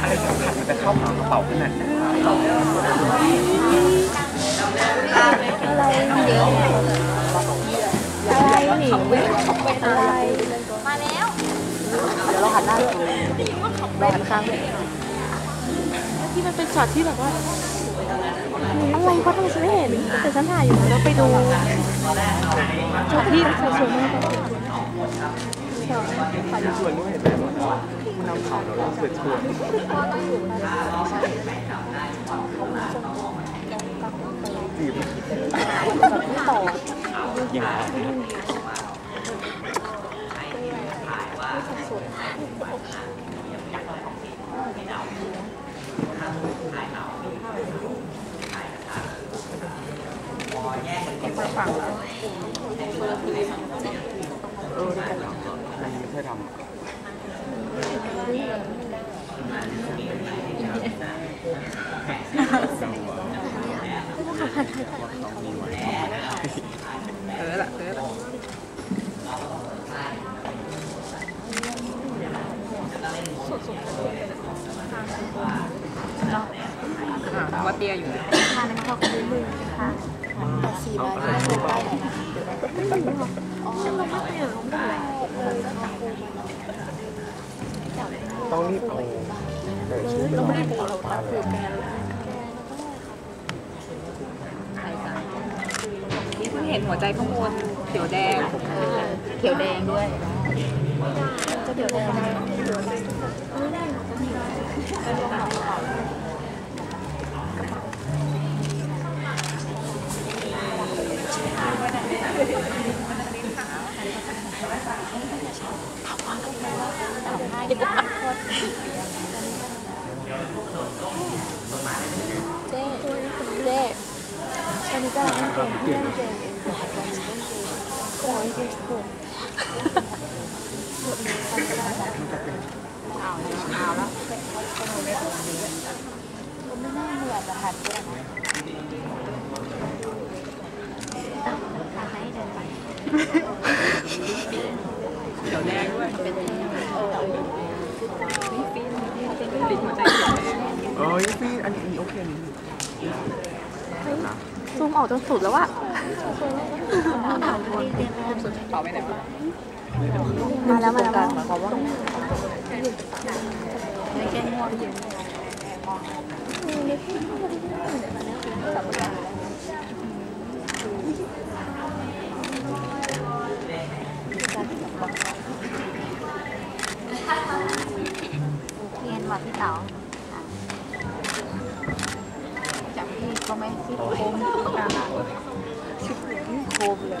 อะไรสำคัญมันจะเข้าหากระเป๋าขนาดนั้นอะไรเยอะอะไรหนิงอะไรมาแล้วเดี๋ยวเราหันหน้าเราหันข้างที่มันเป็นช็อตที่แบบว่าอะไรวะทำไมฉันไม่เห็นแต่ฉันถ่ายอยู่แล้วไปดูช็อตที่สวยๆมาก ชวนนู้นเห็นไหมว่าผู้นำข่าวเราเกิดชวนจีบอย่าเออได้เหรอมันไม่ใช่ทำเออละเออละอะว่าเตี้ยอยู่นะทานน้ำข้าวกับมือค่ะแต่สีใบไม่ถูกได้อ๋อเราไม่เปลี่ยนลงได้เออ ต้องรีบเอาชื่อเราไม่ได้บอกเราตาผูกแกนนี่เพิ่งเห็นหัวใจข้างบนเขียวแดงเขียวแดงด้วยจะเขียวแดงเจ๊เจ๊อันนี้ก็ร้านเก่งเก่งเก่ง โอ้ยเก่งสุดเอาเอาแล้วมันไม่น่าเหนื่อยแต่หันด้วยนะทางให้เดินไปเขียวแดงด้วยเออลิ้นหัวใจเขียวแดงเอ้ยพี่อันนี้โอเคนี่ซูมออกจนสุดแล้วอะ มาแล้วมาแล้วมายความว่าไม่แก้ง่วงเรียนวัดพี่เต๋าจับพี่เขาไหมที่โคมกลางชิบโคมเลย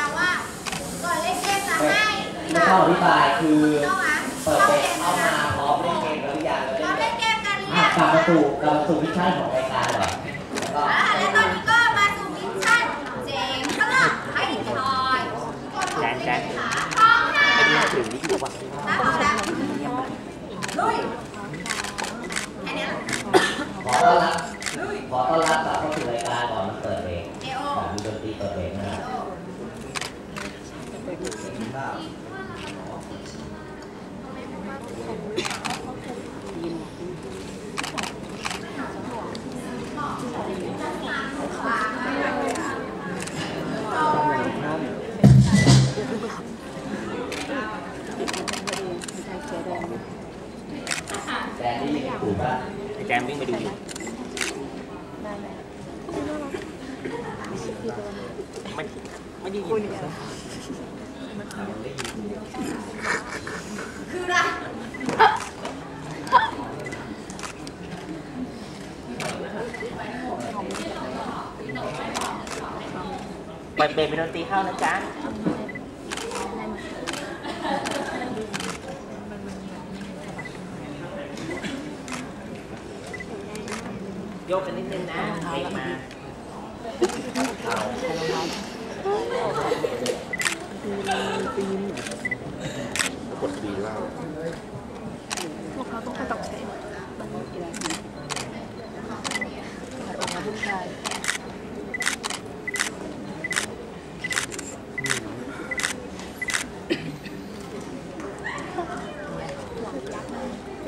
าว่าก่อนเล่นเกมจะให้ไม่เข้าอธิบายคือเปิดเกมเข้ามาพร้อมเล่นเกมแล้วอย่างเลยเราเล่นเกมกันหรืออะยังกลับมาสู่กลับมาสู่มิชชั่นของ ขอต้อนรับขอต้อนรับกลับเข้าสู่รายการก่อนมันเปิดเบรกสามดนตรีเปิดเบรกนะครับแดนนี่กมวิ่งไปดูอยู่ ไม่ไม่ได้ยินคืออะไรเปิดเบรกเป็นดนตรีเข้านะจ๊ะ ยกกันนิดนึงนะเบรกมากดดีเล่าพวกเขาต้องไปตอกใช้มันมีอะไรขัดออกมาผู้ชาย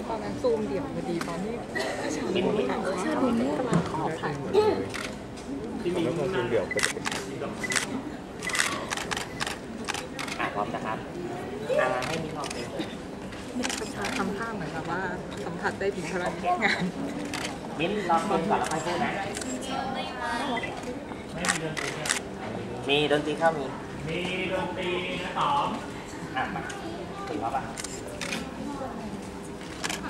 ที่ตอนนั้นซูมเดี่ยวพอดีตอนที่มินมินชาดูนี่กำลังขอผ่านแล้วพอซูมเดี่ยวก็จะเป็นอะพร้อมนะครับอะมาให้มินลองเองทำท่าเหมือนแบบว่าสัมผัสได้ถึงพลังงานมิ้นลองเพลงก่อนแล้วค่อยพูดนะมีดนตรีเข้ามี มีดนตรีนะสองอะมาถึงแล้วป่ะ